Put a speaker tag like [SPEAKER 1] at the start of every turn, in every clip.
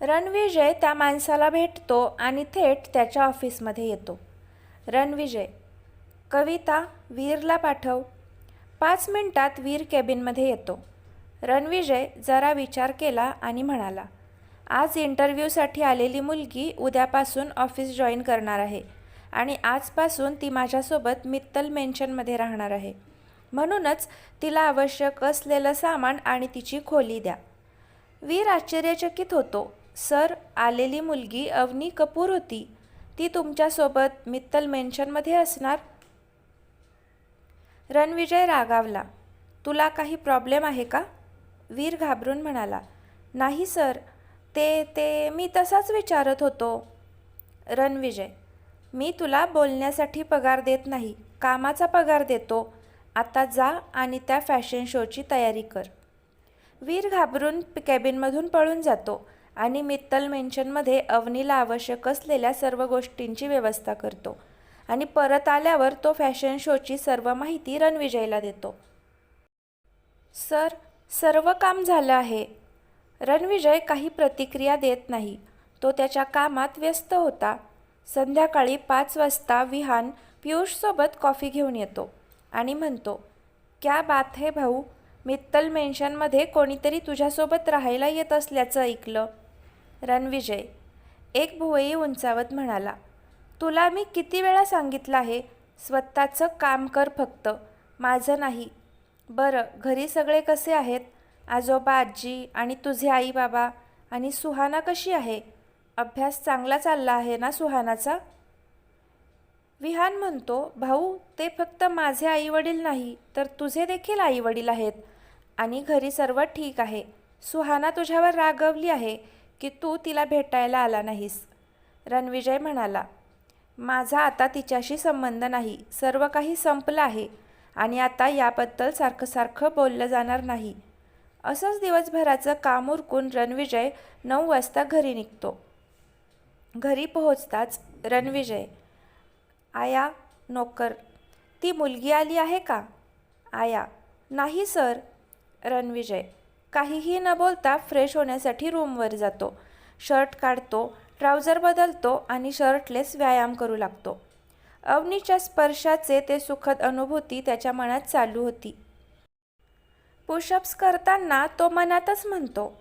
[SPEAKER 1] रणविजय त्या माणसाला भेटतो आणि थेट त्याच्या ऑफिसमध्ये येतो. रणविजय कविता वीरला पाठव. पाच मिनटात वीर केबिनमध्ये येतो. रणविजय जरा विचार केला आणि म्हणाला आज इंटरव्ह्यूसाठी आलेली मुलगी उद्यापासून ऑफिस जॉईन करणार आहे आणि आजपासून ती माझ्यासोबत मित्तल मेन्शनमध्ये राहणार आहे. म्हणूनच तिला आवश्यक असलेलं सामान आणि तिची खोली द्या. वीर आश्चर्यचकित होतो. सर आलेली मुलगी अवनी कपूर होती. ती तुमच्यासोबत मित्तल मेन्शनमध्ये असणार? रणविजय रागावला. तुला काही प्रॉब्लेम आहे का? वीर घाबरून म्हणाला. नाही सर. ते ते मी तसाच विचारत होतो. रणविजय. मी तुला बोलण्यासाठी पगार देत नाही. कामाचा पगार देतो. आता जा आणि त्या फॅशन शोची तयारी कर. वीर घाबरून कॅबिनमधून पळून जातो. आणि मित्तल मेन्शनमध्ये अवनीला आवश्यक असलेल्या सर्व गोष्टींची व्यवस्था करतो. आणि परत आल्यावर तो फॅशन शोची सर्व माहिती रणविजयला देतो. सर सर्व काम झालं आहे. रणविजय काही प्रतिक्रिया देत नाही. तो त्याच्या कामात व्यस्त होता. संध्याकाळी पाच वाजता विहान पियुषसोबत कॉफी घेऊन येतो आणि म्हणतो क्या बात है भाऊ मित्तल मेन्शनमध्ये कोणीतरी तुझ्यासोबत राहायला येत असल्याचं ऐकलं. रणविजय. एक भुवई उंचावत म्हणाला तुला मी किती वेळा सांगितलं आहे स्वतःचं काम कर फक्त माझं नाही. बरं घरी सगळे कसे आहेत? आजोबा आजी आणि तुझे आई बाबा आणि सुहाना कशी आहे? अभ्यास चांगला चालला आहे ना सुहानाचा? विहान म्हणतो भाऊ ते फक्त माझे आईवडील नाही तर तुझे देखील आईवडील आहेत आणि घरी सर्व ठीक आहे. सुहाना तुझ्यावर रागवली आहे. की तू तिला भेटायला आला नाहीस. रणविजय म्हणाला माझा आता तिच्याशी संबंध नाही. सर्व काही संपलं आहे आणि आता याबद्दल सारखं सारखं बोललं जाणार नाही. असंच दिवसभराचं काम उरकून रणविजय नऊ वाजता घरी निघतो. घरी पोहोचताच रणविजय आया नोकर ती मुलगी आली आहे का? आया. नाही सर. रणविजय काहीही न बोलता फ्रेश होण्यासाठी रूमवर जातो. शर्ट काढतो ट्राउझर बदलतो आणि शर्टलेस व्यायाम करू लागतो. अवनीच्या स्पर्शाचे ते सुखद अनुभूती त्याच्या मनात चालू होती. पुशअप्स करताना तो मनातच म्हणतो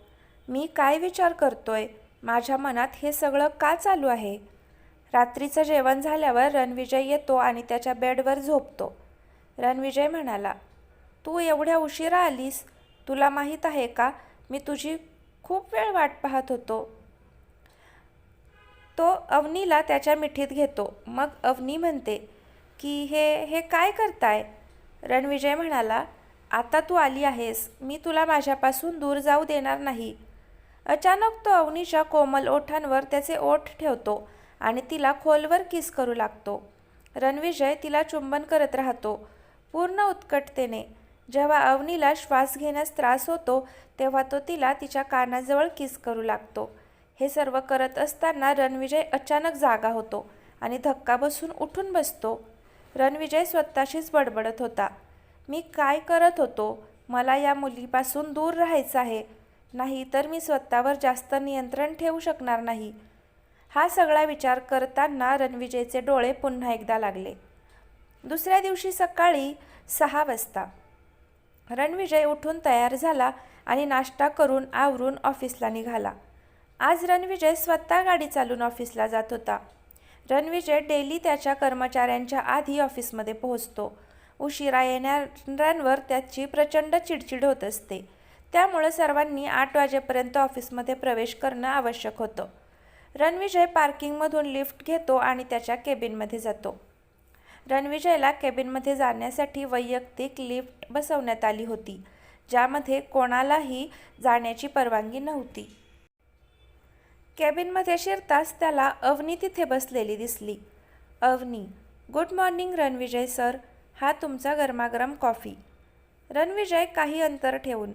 [SPEAKER 1] मी काय विचार करतोय? माझ्या मनात हे सगळं का चालू आहे? रात्रीचं जेवण झाल्यावर रणविजय येतो आणि त्याच्या बेडवर झोपतो. रणविजय म्हणाला तू एवढ्या उशिरा आलीस? तुला माहीत आहे का? मी तुझी खूप वेळ वाट पाहत होतो. तो अवनीला त्याच्या मिठीत घेतो. मग अवनी म्हणते की हे हे काय करताय? रणविजय म्हणाला आता तू आली आहेस. मी तुला माझ्यापासून दूर जाऊ देणार नाही. अचानक तो अवनीच्या कोमल ओठांवर त्याचे ओठ ठेवतो आणि तिला खोलवर किस करू लागतो. रणविजय तिला चुंबन करत राहतो पूर्ण उत्कटतेने. जेव्हा अवनीला श्वास घेण्यास त्रास होतो तेव्हा तो तिला तिच्या कानाजवळ किस करू लागतो. हे सर्व करत असताना रणविजय अचानक जागा होतो आणि धक्का बसून उठून बसतो. रणविजय स्वतःशीच बडबडत होता. मी काय करत होतो? मला या मुलीपासून दूर राहायचं आहे. नाही तर मी स्वतःवर जास्त नियंत्रण ठेवू शकणार नाही. हा सगळा विचार करताना रणविजयचे डोळे पुन्हा एकदा लागले. दुसऱ्या दिवशी सकाळी सहा वाजता. रणविजय उठून तयार झाला आणि नाश्ता करून आवरून ऑफिसला निघाला. आज रणविजय स्वतः गाडी चालून ऑफिसला जात होता. रणविजय डेली त्याच्या कर्मचाऱ्यांच्या आधी ऑफिसमध्ये पोहोचतो. उशिरा येणाऱ्यांवर त्याची प्रचंड चिडचिड होत असते. त्यामुळे सर्वांनी आठ वाजेपर्यंत ऑफिसमध्ये प्रवेश करणं आवश्यक होतं. रणविजय पार्किंगमधून लिफ्ट घेतो आणि त्याच्या केबिनमध्ये जातो. रणविजयला केबिनमध्ये जाण्यासाठी वैयक्तिक लिफ्ट बसवण्यात आली होती ज्यामध्ये कोणालाही जाण्याची परवानगी नव्हती. केबिनमध्ये शिरताच त्याला अवनी तिथे बसलेली दिसली. Avani good morning Ranvijay sir हा तुमचा गरमागरम कॉफी. रणविजय काही अंतर ठेवून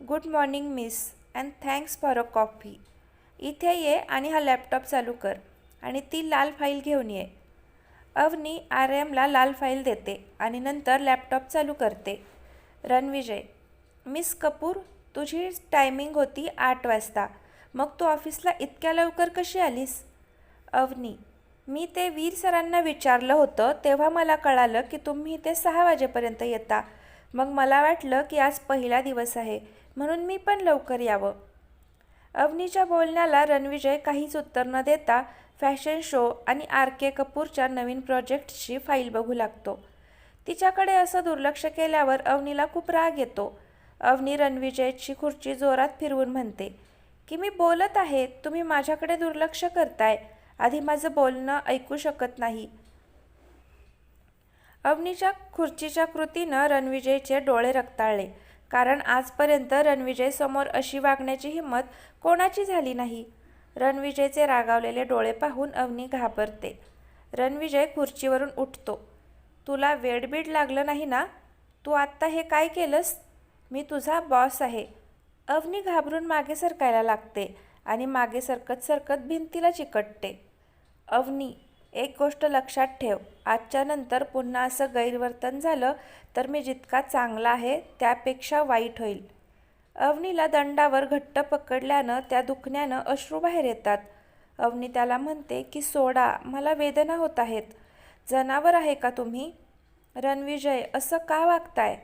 [SPEAKER 1] good morning miss and thanks for a coffee. इथे ये आणि हा लॅपटॉप चालू कर आणि ती लाल फाईल घेऊन ये. अवनी आर एमला लाल फाईल देते आणि नंतर लॅपटॉप चालू करते. रणविजय मिस कपूर तुझी टायमिंग होती आठ वाजता. मग तू ऑफिसला इतक्या लवकर कशी आलीस? अवनी मी ते वीर सरांना विचारलं होतं तेव्हा मला कळालं की तुम्ही इथे सहा वाजेपर्यंत येता. मग मला वाटलं की आज पहिला दिवस आहे म्हणून मी पण लवकर यावं. अवनीच्या बोलण्याला रणविजय काहीच उत्तर न देता फॅशन शो आणि आर के कपूरच्या नवीन प्रोजेक्टची फाईल बघू लागतो. तिच्याकडे असं दुर्लक्ष केल्यावर अवनीला खूप राग येतो. अवनी रणविजयची खुर्ची जोरात फिरवून म्हणते की मी बोलत आहे तुम्ही माझ्याकडे दुर्लक्ष करताय. आधी माझं बोलणं ऐकू शकत नाही. अवनीच्या खुर्चीच्या कृतीनं रणविजयचे डोळे रक्ताळले. कारण आजपर्यंत रणविजय समोर अशी वागण्याची हिंमत कोणाची झाली नाही. रणविजयचे रागावलेले डोळे पाहून अवनी घाबरते. रणविजय खुर्चीवरून उठतो. तुला वेडबीड लागलं नाही ना? तू आत्ता हे काय केलंस? मी तुझा बॉस आहे. अवनी घाबरून मागे सरकायला लागते आणि मागे सरकत सरकत भिंतीला चिकटते. अवनी एक गोष्ट लक्षात ठेव. आजच्या नंतर पुन्हा असं गैरवर्तन झालं तर मी जितका चांगला आहे त्यापेक्षा वाईट होईल. अवनीला दंडावर घट्ट पकडल्यानं त्या दुखण्यानं अश्रू बाहेर येतात. अवनी त्याला म्हणते की सोडा मला वेदना होत आहेत. जनावर आहे का तुम्ही? रणविजय असं का वागताय?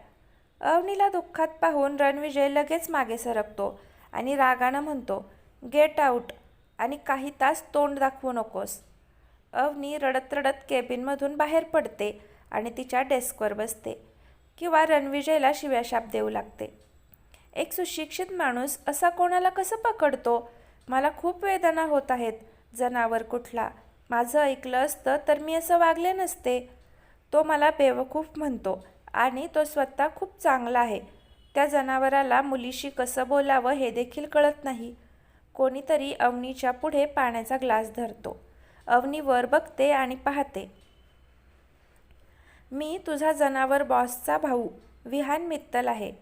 [SPEAKER 1] अवनीला दुःखात पाहून रणविजय लगेच मागे सरकतो आणि रागानं म्हणतो गेट आऊट आणि काही तास तोंड दाखवू नकोस. अवनी रडत रडत केबिनमधून बाहेर पडते आणि तिच्या डेस्कवर बसते किंवा रणविजयला शिव्याशाप देऊ लागते. एक सुशिक्षित माणूस असा कोणाला कसं पकडतो? मला खूप वेदना होत आहेत. जनावर कुठला? माझं ऐकलं असतं तर मी असं वागले नसते. तो मला बेवकूफ म्हणतो आणि तो स्वतः खूप चांगला आहे. त्या जनावराला मुलीशी कसं बोलावं हे देखील कळत नाही. कोणीतरी अवनीच्या पुढे पाण्याचा ग्लास धरतो. अवनी वर बघते आणि पाहते. मी तुझा जनावर बॉसचा भाऊ विहान मित्तल आहे.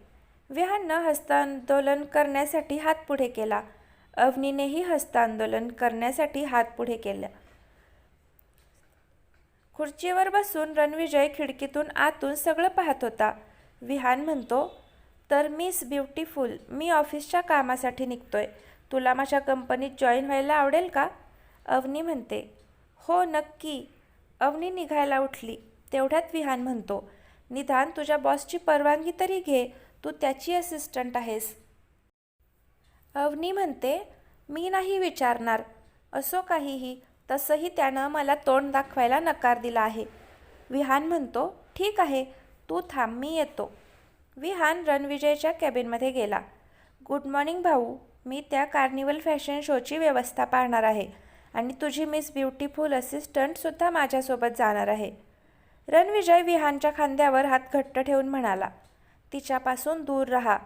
[SPEAKER 1] विहाननं हस्तांदोलन करण्यासाठी हात पुढे केला. अवनीनेही हस्तांदोलन करण्यासाठी हात पुढे केलं. खुर्चीवर बसून रणविजय खिडकीतून आतून सगळं पाहत होता. विहान म्हणतो तर मिस ब्युटिफुल मी ऑफिसच्या कामासाठी निघतोय. तुला माझ्या कंपनीत जॉईन व्हायला आवडेल का? अवनी म्हणते हो नक्की. अवनी निघायला उठली. तेवढ्यात विहान म्हणतो निदान तुझ्या बॉसची परवानगी तरी घे. तू त्याची असिस्टंट आहेस. अवनी म्हणते मी नाही विचारणार. असो काहीही. तसंही त्यानं मला तोंड दाखवायला नकार दिला आहे. विहान म्हणतो ठीक आहे. तू थांब मी येतो. विहान रणविजयच्या कॅबिनमध्ये गेला. गुड मॉर्निंग भाऊ. मी त्या कार्निवल फॅशन शोची व्यवस्था पाहणार आहे. आणि तुझी मिस ब्युटिफुल असिस्टंटसुद्धा माझ्यासोबत जाणार आहे. रणविजय विहानच्या खांद्यावर हात घट्ट ठेवून म्हणाला तिच्यापासून दूर राहा.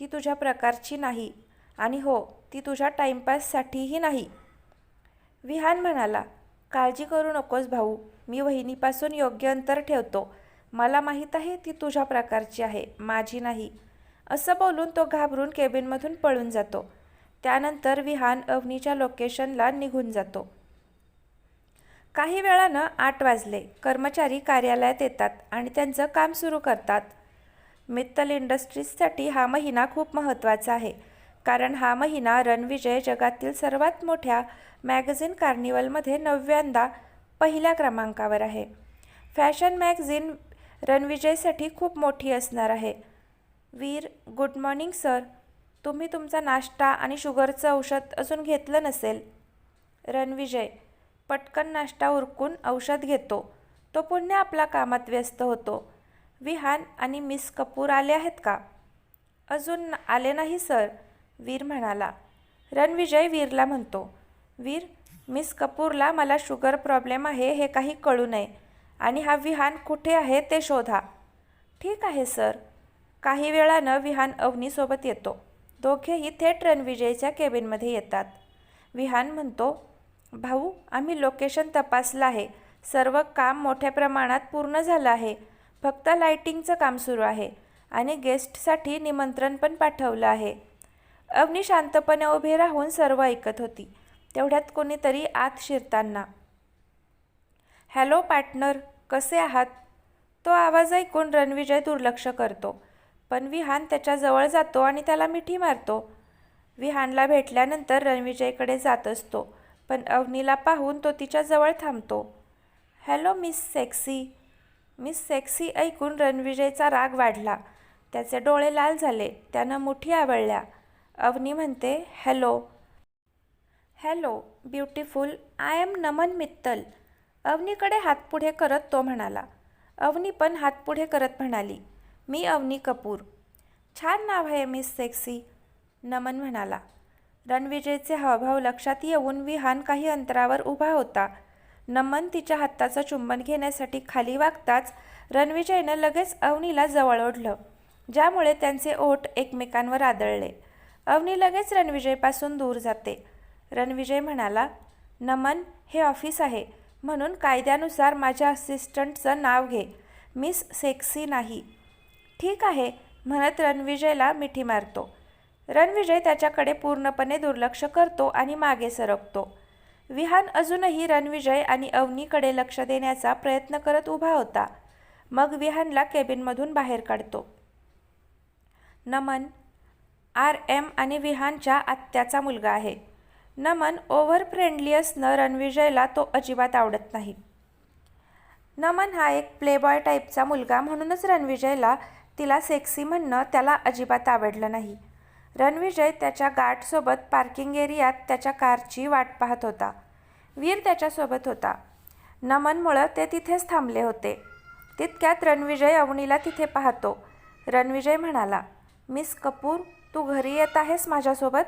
[SPEAKER 1] ती तुझ्या प्रकारची नाही. आणि हो ती तुझ्या टाईमपाससाठीही नाही. विहान म्हणाला काळजी करू नकोस भाऊ. मी वहिनीपासून योग्य अंतर ठेवतो. मला माहीत आहे ती तुझ्या प्रकारची आहे माझी नाही. असं बोलून तो घाबरून केबिनमधून पळून जातो. त्यानंतर विहान अवनीच्या लोकेशनला निघून जातो. काही वेळानं आठ वाजले. कर्मचारी कार्यालयात येतात आणि त्यांचं काम सुरू करतात. मित्तल इंडस्ट्रीजसाठी हा महिना खूप महत्त्वाचा आहे कारण हा महिना रणविजय जगातील सर्वात मोठ्या मॅगझिन कार्निवलमध्ये नव्यांदा पहिल्या क्रमांकावर आहे. फॅशन मॅगझिन रणविजयसाठी खूप मोठी असणार आहे. Veer good morning sir. तुम्ही तुमचा नाश्ता आणि शुगरचं औषध अजून घेतलं नसेल? रणविजय पटकन नाश्ता उरकून औषध घेतो. तो पुन्हा आपल्या कामात व्यस्त होतो. विहान आणि मिस कपूर आले आहेत का? अजून आले नाही सर वीर म्हणाला. रणविजय वीरला म्हणतो वीर मिस कपूरला मला शुगर प्रॉब्लेम आहे हे काही कळू नये. आणि हा विहान कुठे आहे ते शोधा. ठीक आहे सर. काही वेळानं विहान अवनीसोबत येतो. दोघेही थेट रणविजयच्या केबिनमध्ये येतात. विहान म्हणतो भाऊ आम्ही लोकेशन तपासलं आहे. सर्व काम मोठ्या प्रमाणात पूर्ण झालं आहे. फक्त लाईटिंगचं काम सुरू आहे आणि गेस्टसाठी निमंत्रण पण पाठवलं आहे. अग्नी शांतपणे उभे राहून सर्व ऐकत होती. तेवढ्यात कोणीतरी आत शिरताना हॅलो पार्टनर कसे आहात? तो आवाज ऐकून रणविजय दुर्लक्ष करतो. पण विहान त्याच्याजवळ जातो आणि त्याला मिठी मारतो. विहानला भेटल्यानंतर रणविजयकडे जात असतो पण अवनीला पाहून तो तिच्याजवळ थांबतो. Hello miss sexy. Miss sexy ऐकून रणविजयचा राग वाढला. त्याचे डोळे लाल झाले त्यानं मुठी आवळल्या. अवनी म्हणते hello. Hello beautiful I am Naman Mittal. अवनीकडे हात पुढे करत तो म्हणाला. अवनी पण हात पुढे करत म्हणाली. मी अवनी कपूर. छान नाव आहे मिस सेक्सी नमन म्हणाला. रणविजयचे हावभाव लक्षात येऊन विहान काही अंतरावर उभा होता. नमन तिच्या हाताचं चुंबन घेण्यासाठी खाली वागताच रणविजयनं लगेच अवनीला जवळ ओढलं ज्यामुळे त्यांचे ओठ एकमेकांवर आदळले. अवनी लगेच रणविजयपासून दूर जाते. रणविजय म्हणाला नमन हे ऑफिस आहे. म्हणून कायद्यानुसार माझ्या असिस्टंटचं नाव घे. मिस सेक्सी नाही. ठीक आहे. म्हणत रणविजयला मिठी मारतो. रणविजय त्याच्याकडे पूर्णपणे दुर्लक्ष करतो आणि मागे सरकतो. विहान अजूनही रणविजय आणि अवनीकडे लक्ष देण्याचा प्रयत्न करत उभा होता. मग विहानला केबिनमधून बाहेर काढतो. नमन आर एम आणि विहानच्या आत्याचा मुलगा आहे. नमन ओव्हर फ्रेंडली असणं रणविजयला तो अजिबात आवडत नाही. नमन हा एक प्लेबॉय टाईपचा मुलगा म्हणूनच रणविजयला तिला सेक्सी म्हणणं त्याला अजिबात आवडलं नाही. रणविजय त्याच्या गार्डसोबत पार्किंग एरियात त्याच्या कारची वाट पाहत होता. वीर त्याच्यासोबत होता. नमनमुळं ते तिथेच थांबले होते. तितक्यात रणविजय अवनीला तिथे पाहतो. रणविजय म्हणाला मिस कपूर तू घरी येत आहेस माझ्यासोबत?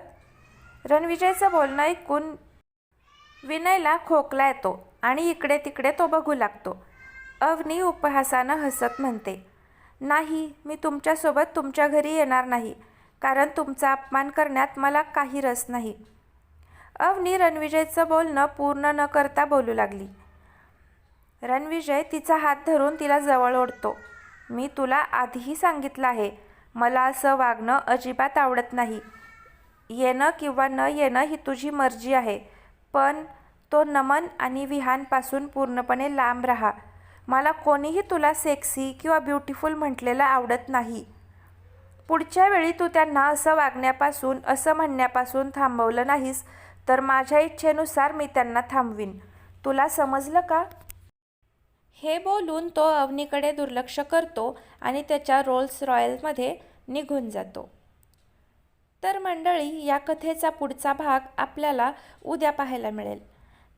[SPEAKER 1] रणविजयचं बोलणं ऐकून विनयला खोकला येतो आणि इकडे तिकडे तो बघू लागतो. अवनी उपहासानं हसत म्हणते नाही मी तुमच्यासोबत तुमच्या घरी येणार नाही कारण तुमचा अपमान करण्यात मला काही रस नाही. अवनी रणविजयचं बोलणं पूर्ण न करता बोलू लागली. रणविजय तिचा हात धरून तिला जवळ ओढतो. मी तुला आधीही सांगितलं आहे मला असं वागणं अजिबात आवडत नाही. येणं किंवा न येणं ही तुझी मर्जी आहे पण तो नमन आणि विहानपासून पूर्णपणे लांब राहा. मला कोणीही तुला सेक्सी किंवा ब्युटिफुल म्हटलेलं आवडत नाही. पुढच्या वेळी तू त्यांना असं वागण्यापासून असं म्हणण्यापासून थांबवलं नाहीस तर माझ्या इच्छेनुसार मी त्यांना थांबवीन. तुला समजलं का? हे बोलून तो अवनीकडे दुर्लक्ष करतो आणि त्याच्या रोल्स रॉयलमध्ये निघून जातो. तर मंडळी या कथेचा पुढचा भाग आपल्याला उद्या पाहायला मिळेल.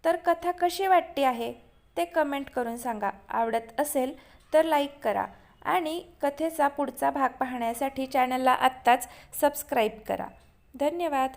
[SPEAKER 1] तर कथा कशी वाटते आहे? ते कमेंट करून सांगा. आवडत असेल तर लाईक करा आणि कथेचा पुढचा भाग पाहण्यासाठी चॅनलला आत्ताच सबस्क्राईब करा. धन्यवाद.